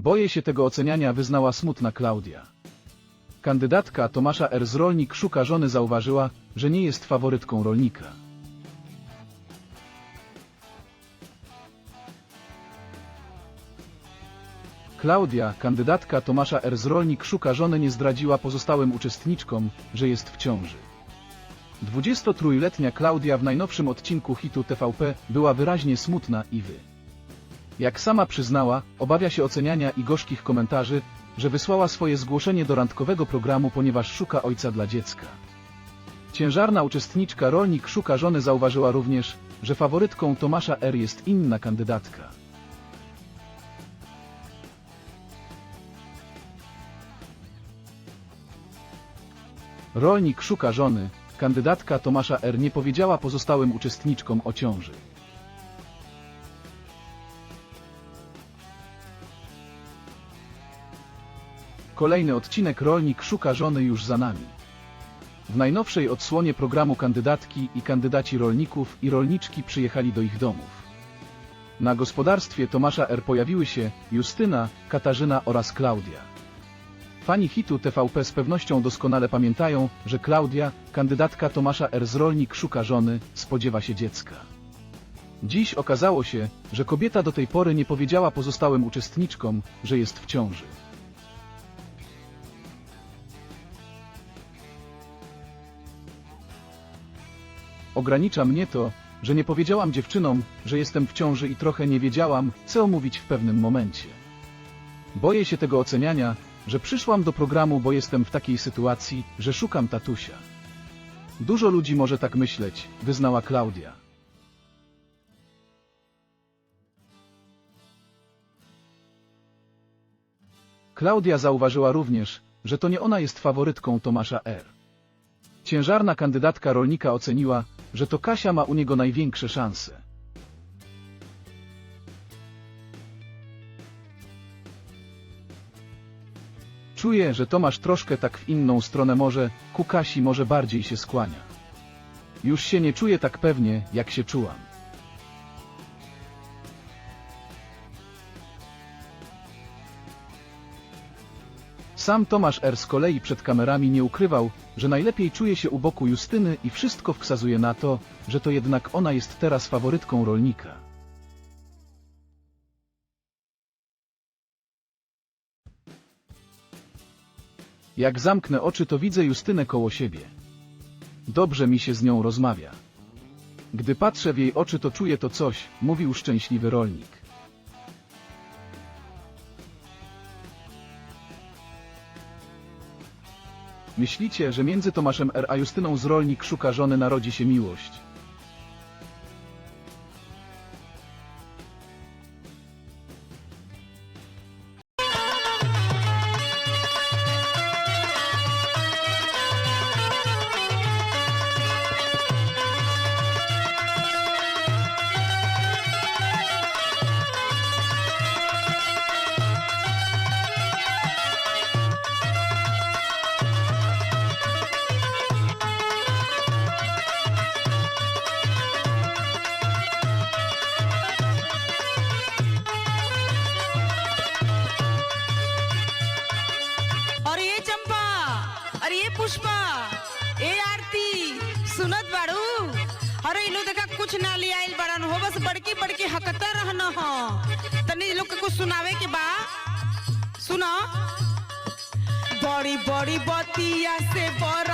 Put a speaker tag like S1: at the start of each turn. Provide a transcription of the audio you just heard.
S1: Boję się tego oceniania, wyznała smutna Klaudia. Kandydatka Tomasza R. z Rolnik szuka żony zauważyła, że nie jest faworytką rolnika. Klaudia, kandydatka Tomasza R. z Rolnik szuka żony nie zdradziła pozostałym uczestniczkom, że jest w ciąży. 23-letnia Klaudia w najnowszym odcinku hitu TVP była wyraźnie smutna i wy. Jak sama przyznała, obawia się oceniania i gorzkich komentarzy, że wysłała swoje zgłoszenie do randkowego programu, ponieważ szuka ojca dla dziecka. Ciężarna uczestniczka Rolnik szuka żony zauważyła również, że faworytką Tomasza R. jest inna kandydatka. Rolnik szuka żony, kandydatka Tomasza R. nie powiedziała pozostałym uczestniczkom o ciąży. Kolejny odcinek Rolnik szuka żony już za nami. W najnowszej odsłonie programu kandydatki i kandydaci rolników i rolniczki przyjechali do ich domów. Na gospodarstwie Tomasza R. pojawiły się Justyna, Katarzyna oraz Klaudia. Fani hitu TVP z pewnością doskonale pamiętają, że Klaudia, kandydatka Tomasza R. z Rolnik szuka żony, spodziewa się dziecka. Dziś okazało się, że kobieta do tej pory nie powiedziała pozostałym uczestniczkom, że jest w ciąży. Ogranicza mnie to, że nie powiedziałam dziewczynom, że jestem w ciąży i trochę nie wiedziałam, co mówić w pewnym momencie. Boję się tego oceniania, że przyszłam do programu, bo jestem w takiej sytuacji, że szukam tatusia. Dużo ludzi może tak myśleć, wyznała Klaudia. Klaudia zauważyła również, że to nie ona jest faworytką Tomasza R. Ciężarna kandydatka rolnika oceniła, że to Kasia ma u niego największe szanse. Czuję, że Tomasz troszkę tak w inną stronę może, ku Kasi może bardziej się skłania. Już się nie czuję tak pewnie, jak się czułam. Sam Tomasz R. z kolei przed kamerami nie ukrywał, że najlepiej czuje się u boku Justyny i wszystko wskazuje na to, że to jednak ona jest teraz faworytką rolnika. Jak zamknę oczy, to widzę Justynę koło siebie. Dobrze mi się z nią rozmawia. Gdy patrzę w jej oczy, to czuję to coś, mówił szczęśliwy rolnik. Myślicie, że między Tomaszem R. a Justyną z rolnik szuka żony narodzi się miłość?
S2: कुछ ना ले आइल बाड़न हो बस बड़की बड़की हकता रहना हो। तनी लोग के कुछ सुनावे के बा। सुनो। बड़ी बड़ी बतिया से बर